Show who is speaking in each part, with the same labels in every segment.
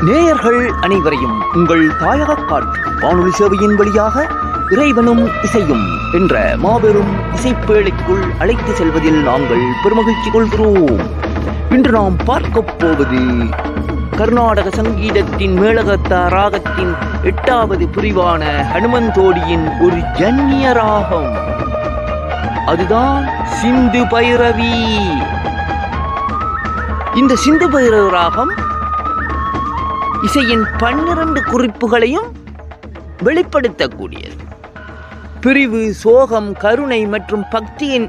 Speaker 1: நேயர்கள் அனைவரையும் உங்கள் தாயக வானொலி சேவையின் வழியாக இறைவனும் இசையும் என்ற மாபெரும் இசைப்பேழைக்குள் அழைத்து செல்வதில் நாங்கள் பெருமகிழ்ச்சி கொள்கிறோம். இன்று நாம் பார்க்கப் போவது கர்நாடக சங்கீதத்தின் மேலகத்தா ராகத்தின் எட்டாவது பிரிவான ஹனுமந்தோடியின் ஒரு ஜன்னிய ராகம். அதுதான் சிந்து பைரவி. இந்த சிந்து பைரவ ராகம் இசையின் பன்னிரண்டு குறிப்புகளையும் வெளிப்படுத்தக்கூடியது. பிரிவு சோகம் கருணை மற்றும் பக்தியின்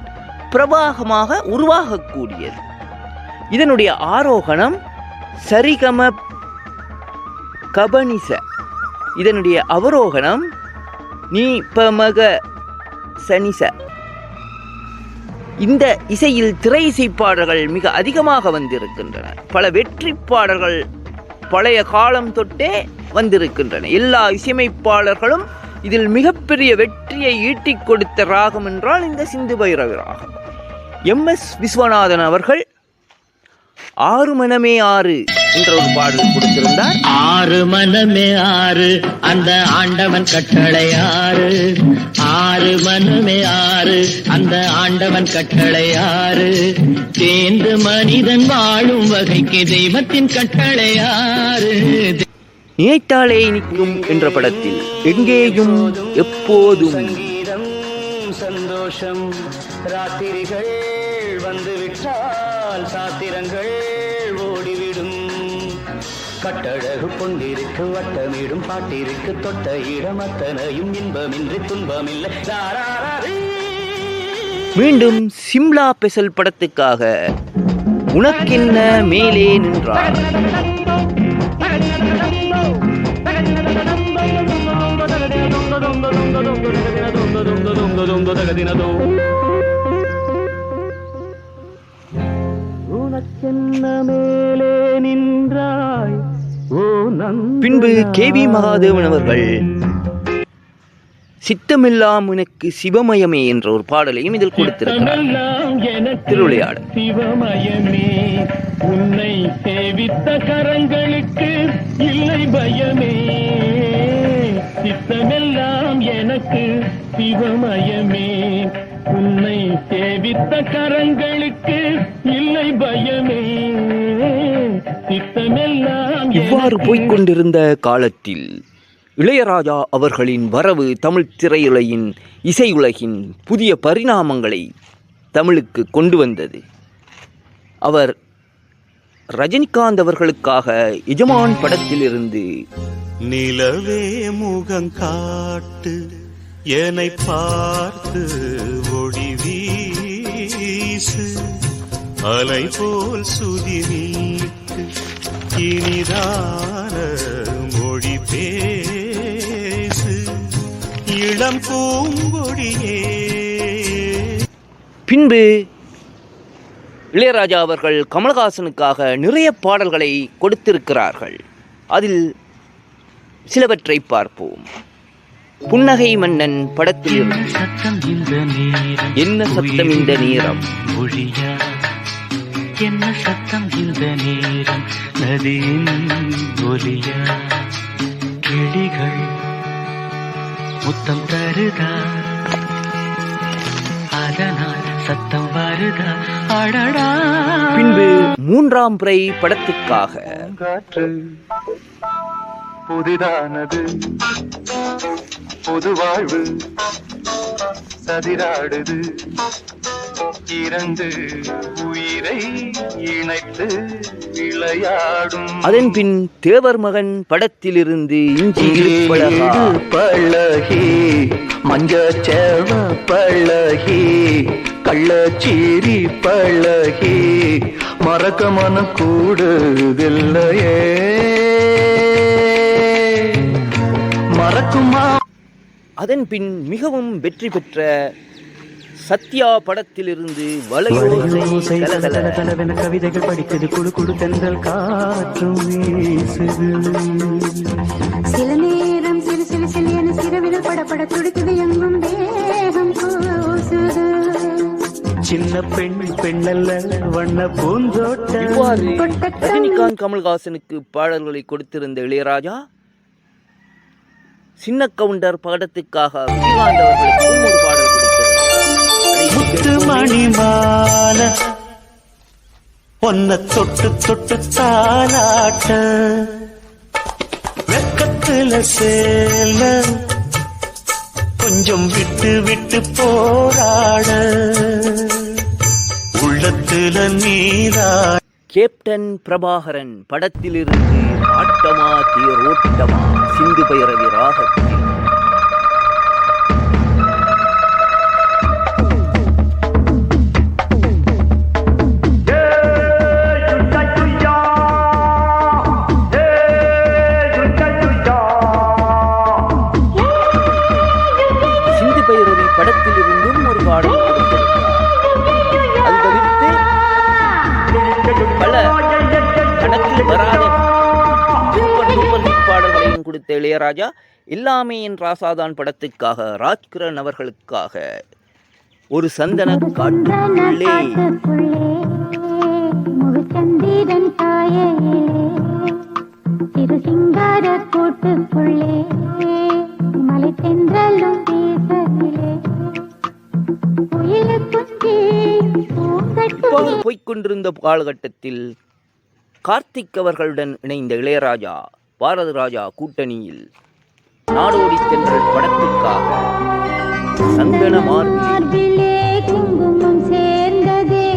Speaker 1: பிரவாகமாக உருவாகக்கூடியது. இதனுடைய ஆரோகணம் சரிகம கபனிச. இதனுடைய அவரோகணம் நீ பமக சனிச. இந்த இசையில் திரை இசைப்பாடல்கள் மிக அதிகமாக வந்திருக்கின்றன. பல வெற்றி பாடல்கள் பழைய காலம் தொட்டே வந்திருக்கின்றன. எல்லா இசையமைப்பாளர்களும் இதில் மிகப்பெரிய வெற்றியை ஈட்டிக் கொடுத்த ராகம் என்றால் இந்த சிந்து பைரவி ராகம். எம் எஸ் விஸ்வநாதன் அவர்கள் ஆறு மனமே ஆறு என்ற ஒரு பாடல் கொடுத்திருந்தார்.
Speaker 2: ஆறு மனமே ஆறு அந்த ஆண்டவன் கட்டளை ஆறு. ஆறு மனமே ஆறு அந்த ஆண்டவன் கட்டளை ஆறு. தேர்ந்து மனிதன் வாழும் வகைக்கு தெய்வத்தின் கட்டளை ஆறு.
Speaker 1: நினைத்தாலே நிற்கும் என்ற படத்தில் எங்கேயும் எப்போதும்
Speaker 2: சங்கீதம் சந்தோஷம். ராத்திரிகள் வந்துவிட்டால் சாத்திரங்கள் ஓடிவிடும். கட்டழகு பொன்னிருக்கு வட்டமிடும் பாட்டிற்கு தொட்ட இடம் அத்தனையும் இன்பமின்றி துன்பமில்லை தாராரீ.
Speaker 1: மீண்டும் சிம்லா பெசல் படத்துக்காக உனக்கென்ன மேலே நின்றார்
Speaker 2: உனக்கென்ன
Speaker 1: பின்பு கே வி மகாதேவன் அவர்கள் சித்தமெல்லாம் உனக்கு சிவமயமே என்ற ஒரு பாடலையும் இதில் கொடுத்திருக்கிறார். திருவிளையாடல்.
Speaker 2: சிவமயமே. உன்னை சேவித்த கரங்களுக்கு இல்லை பயமே. சித்தமெல்லாம் எனக்கு சிவமயமே. உன்னை சேவித்த கரங்களுக்கு இல்லை பயமே. சித்தமெல்லாம்
Speaker 1: இவ்வாறு
Speaker 2: எனக்கு
Speaker 1: போய்க் கொண்டிருந்த காலத்தில் இளையராஜா அவர்களின் வரவு தமிழ் திரையுலகின் இசையுலகின் புதிய பரிணாமங்களை தமிழுக்கு கொண்டு வந்தது. அவர் ரஜினிகாந்த் அவர்களுக்காக எஜமான் படத்திலிருந்து
Speaker 3: நிலவே முகங்காட்டு என்னை பார்த்து ஒளி வீசு அலை போல் சுதி நீட்டு. இனிதான மொழி பேசு. இளம் பூங்கொடியே.
Speaker 1: பின்பு இளையராஜா அவர்கள் கமலஹாசனுக்காக நிறைய பாடல்களை கொடுத்திருக்கிறார்கள். அதில் சிலவற்றை பார்ப்போம். புன்னகை மன்னன் படத்திலிருந்து
Speaker 4: சத்தம் இந்த நேரம்
Speaker 1: என்ன சத்தம் இந்த நேரம்?
Speaker 4: மொழியா? என்ன சத்தம்? இந்த நேரம் நதியின் ஒலியா? கிளிகள் முத்தம் தருதா? அதனால் சத்தம் வருதா? அடடா!
Speaker 1: பின்பு மூன்றாம் பிறை படத்துக்காக.
Speaker 5: காற்று புதிதானது. புது வாழ்வு சதிராடுது. இரண்டு உயிரை இணைத்து விளையாடும்.
Speaker 1: அதன் பின் தேவர் மகன் படத்திலிருந்து இஞ்சி
Speaker 5: பழகி மஞ்சச்சேவ பழகி கள்ளச்சீரி பழகி மறக்க மனம் கூடுதில்லையே மறக்குமா?
Speaker 1: அதன் பின் மிகவும் வெற்றி பெற்ற சத்யா படத்திலிருந்து.
Speaker 4: கலவென கவிதைகள் படிக்குது குழு குழு தென்றல் காற்றும்
Speaker 6: சில நேரம் சிறு சிறு சிறு என சிறுவிரல் படப்பட துடிக்குது எங்கும் தேகம்
Speaker 4: சின்ன பெண் பெண்ணல்ல வண்ண பூந்தோட்ட
Speaker 1: ரஜினிகாந்த் கமல்ஹாசனுக்கு பாடல்களை கொடுத்திருந்த இளையராஜா சின்ன கவுண்டர் படத்துக்காக விஜயகாந்த் கொடுத்திருந்தார்
Speaker 3: முத்து மணிமால பொன்ன தொட்டு தொட்டு தாலாட்ட. வெக்கத்துல சேல. கொஞ்சம் விட்டு விட்டு போராட. உள்ளத்துல நீரா
Speaker 1: கேப்டன் பிரபாகரன் படத்திலிருந்து ஆட்டமா தேரோட்டமா சிந்து பைரவி ராகத்தில் கொடுத்த இளையராஜா எல்லாமே என் ராசாதான் படத்துக்காக ராஜ்கிரண் அவர்களுக்காக ஒரு சந்தன காட்டுக்குள்ளே.
Speaker 6: முகச்சந்திரன் தாயையிலே சிறு சிங்கார கூட்டுக்குள்ளே மலை தென்றலும் பேசவிலே
Speaker 1: இவ்வாறு போய்க்கொண்டிருந்த காலகட்டத்தில் கார்த்திக் அவர்களுடன் இணைந்த இளையராஜா பாரத ராஜா கூட்டணியில் நாடோடி தென்றல் படத்துக்காக சந்தன மார்பில்
Speaker 6: குங்குமம் சேர்ந்ததே.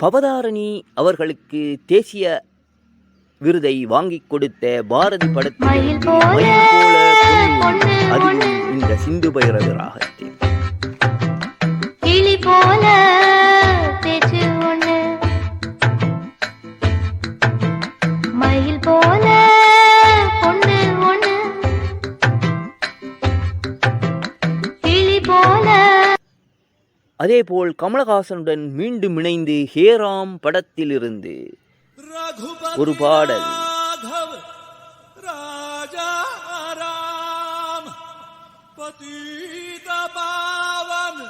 Speaker 1: பவதாரணி அவர்களுக்கு தேசிய விருதை வாங்கிக் கொடுத்த பாரதி படத்தில் அதுவும். இந்த சிந்து பைரவி ராகத்தில் அதேபோல் கமலஹாசனுடன் மீண்டும் இணைந்து ஹேராம் படத்திலிருந்து ஒரு பாடல்
Speaker 3: ராஜா ராம் பதீத பாவன்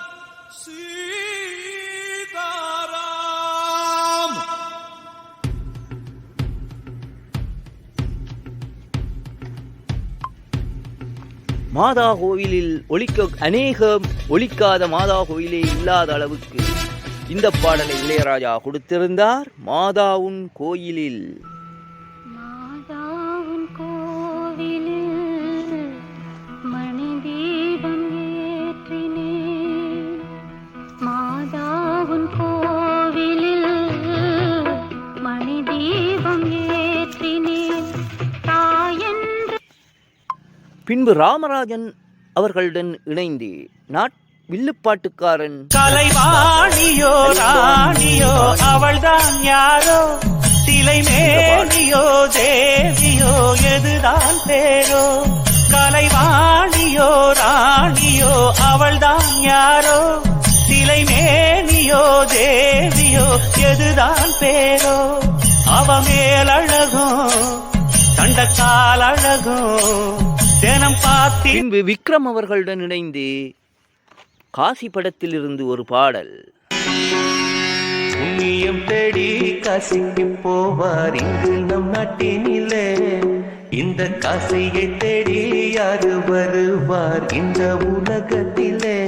Speaker 3: சீதாராம்
Speaker 1: மாதா கோவிலில் ஒலிக்க அநேகம் ஒலிக்காத மாதா கோவிலே இல்லாத அளவுக்கு இந்த பாடலை இளையராஜா கொடுத்திருந்தார். மாதாவுன் கோயிலில். பின்பு ராமராஜன் அவர்களுடன் இணைந்து. நாட் வில்லுப்பாட்டுக்காரன்.
Speaker 3: கலைவாணியோ ராணியோ அவள்தான் யாரோ? சிலை மேனியோ தேவியோ எதுதான் பேரோ? கலைவாணியோ ராணியோ அவள்தான் யாரோ? சிலை மேனியோ தேவியோ எதுதான் பேரோ? அவ மேலழகும் தண்டக்கால் அழகும் தினம் பார்த்தி
Speaker 1: பின்பு விக்ரம் அவர்களுடன் இணைந்து காசி படத்திலிருந்து ஒரு பாடல்.
Speaker 5: புண்ணியம் தேடி காசிக்கு போவார் இங்கு நம் நாட்டினிலே. இந்த காசியை தேடி யாரு வருவார் இந்த உலகத்திலே.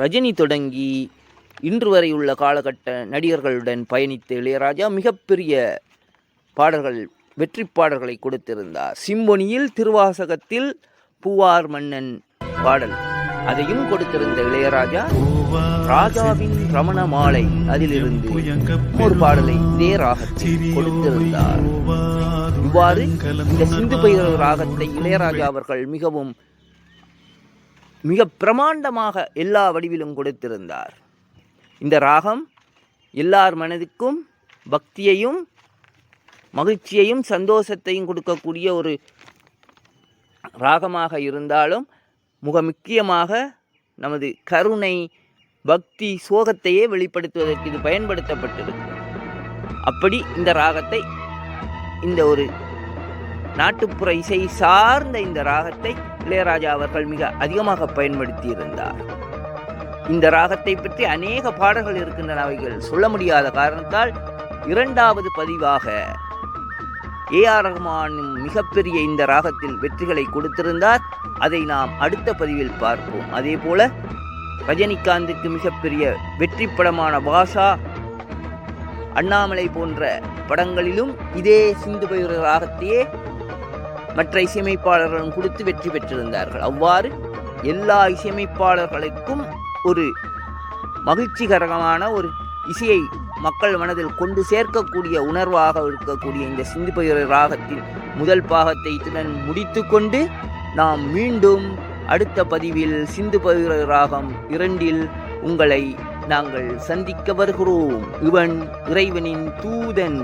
Speaker 1: ரஜினி தொடங்கி இன்று வரை உள்ள காலகட்ட நடிகர்களுடன் பயணித்த இளையராஜா மிகப்பெரிய பாடல்கள் வெற்றி பாடல்களை கொடுத்திருந்தார். சிம்பொனியில் திருவாசகத்தில் பூவார் மன்னன் பாடல். அதையும் கொடுத்திருந்த இளையராஜா ராஜாவின் ரமண மாலை அதிலிருந்து ஒரு பாடலை இதே ராகத்தில் கொடுத்திருந்தார். இவ்வாறு இந்த சிந்து பைரவ ராகத்தை இளையராஜா அவர்கள் மிகவும் மிக பிரமாண்டமாக எல்லா வடிவிலும் கொடுத்திருந்தார். இந்த ராகம் எல்லார் மனதுக்கும் பக்தியையும் மகிழ்ச்சியையும் சந்தோஷத்தையும் கொடுக்கக்கூடிய ஒரு ராகமாக இருந்தாலும் மிக முக்கியமாக நமது கருணை பக்தி சோகத்தையே வெளிப்படுத்துவதற்கு இது பயன்படுத்தப்பட்டிருக்கு. அப்படி இந்த ராகத்தை இந்த ஒரு நாட்டுப்புற இசை சார்ந்த இந்த ராகத்தை இளையராஜா அவர்கள் மிக அதிகமாக பயன்படுத்தி இருந்தார் இந்த ராகத்தை பற்றி அநேக பாடல்கள் இருக்கின்றன அவைகள் சொல்ல முடியாத காரணத்தால் இரண்டாவது பதிவாக ஏ ஆர் ரஹ்மானும் மிகப்பெரிய இந்த ராகத்தில் வெற்றிகளை கொடுத்திருந்தார். அதை நாம் அடுத்த பதிவில் பார்ப்போம். அதே போல ரஜினிகாந்துக்கு மிகப்பெரிய வெற்றி படமான பாஷா அண்ணாமலை போன்ற படங்களிலும் இதே சிந்து பயிர் ராகத்தையே மற்ற இசையமைப்பாளர்களும் கொடுத்து வெற்றி பெற்றிருந்தார்கள். அவ்வாறு எல்லா இசையமைப்பாளர்களுக்கும் ஒரு மகிழ்ச்சிகரமான ஒரு இசையை மக்கள் மனதில் கொண்டு சேர்க்கக்கூடிய உணர்வாக இருக்கக்கூடிய இந்த சிந்துபயிர ராகத்தின் முதல் பாகத்தை இத்துடன் முடித்துக்கொண்டு நாம் மீண்டும் அடுத்த பதிவில் சிந்து பயிர் ராகம் இரண்டில் உங்களை நாங்கள் சந்திக்க வருகிறோம். இவன் இறைவனின் தூதன்.